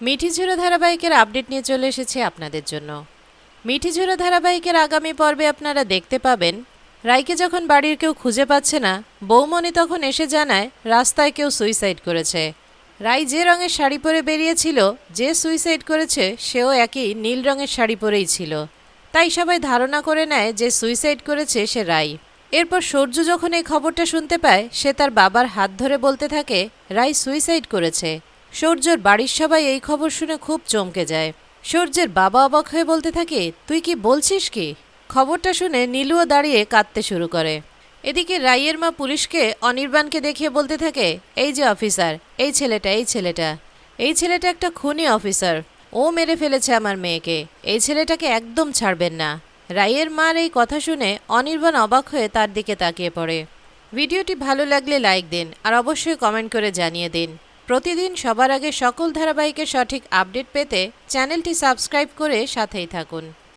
মিঠি ঝুড়ো ধারাবাহিকের আপডেট নিয়ে চলে এসেছি আপনাদের জন্য। মিঠি ঝুড়ো ধারাবাহিকের আগামী পর্বে আপনারা দেখতে পাবেন, রাইকে যখন বাড়ির কেউ খুঁজে পাচ্ছে না, বৌমণি তখন এসে জানায়, রাস্তায় কেউ সুইসাইড করেছে। রাই যে রঙের শাড়ি পরে বেরিয়েছিল, যে সুইসাইড করেছে, সেও একই নীল রঙের শাড়ি পরেই ছিল। তাই সবাই ধারণা করে নেয় যে সুইসাইড করেছে সে রাই। এরপর সূর্য যখন এই খবরটা শুনতে পায়, সে তার বাবার হাত ধরে বলতে থাকে, রাই সুইসাইড করেছে। সূর্যর বাড়ির সবাই এই খবর শুনে খুব চমকে যায়। সূর্যের বাবা অবাক হয়ে বলতে থাকে, তুই কি বলছিস কি? খবরটা শুনে নীলুও দাঁড়িয়ে কাঁদতে শুরু করে। এদিকে রাইয়ের মা পুলিশকে অনির্বাণকে দেখিয়ে বলতে থাকে, এই যে অফিসার, এই ছেলেটা এই ছেলেটা এই ছেলেটা একটা খুনি অফিসার, ও মেরে ফেলেছে আমার মেয়েকে, এই ছেলেটাকে একদম ছাড়বেন না। রাইয়ের মার এই কথা শুনে অনির্বাণ অবাক হয়ে তার দিকে তাকিয়ে পড়ে। ভিডিওটি ভালো লাগলে লাইক দিন, আর অবশ্যই কমেন্ট করে জানিয়ে দিন। প্রতিদিন সবার আগে সকল ধারাবাহিকের সঠিক আপডেট পেতে চ্যানেলটি সাবস্ক্রাইব করে সাথেই থাকুন।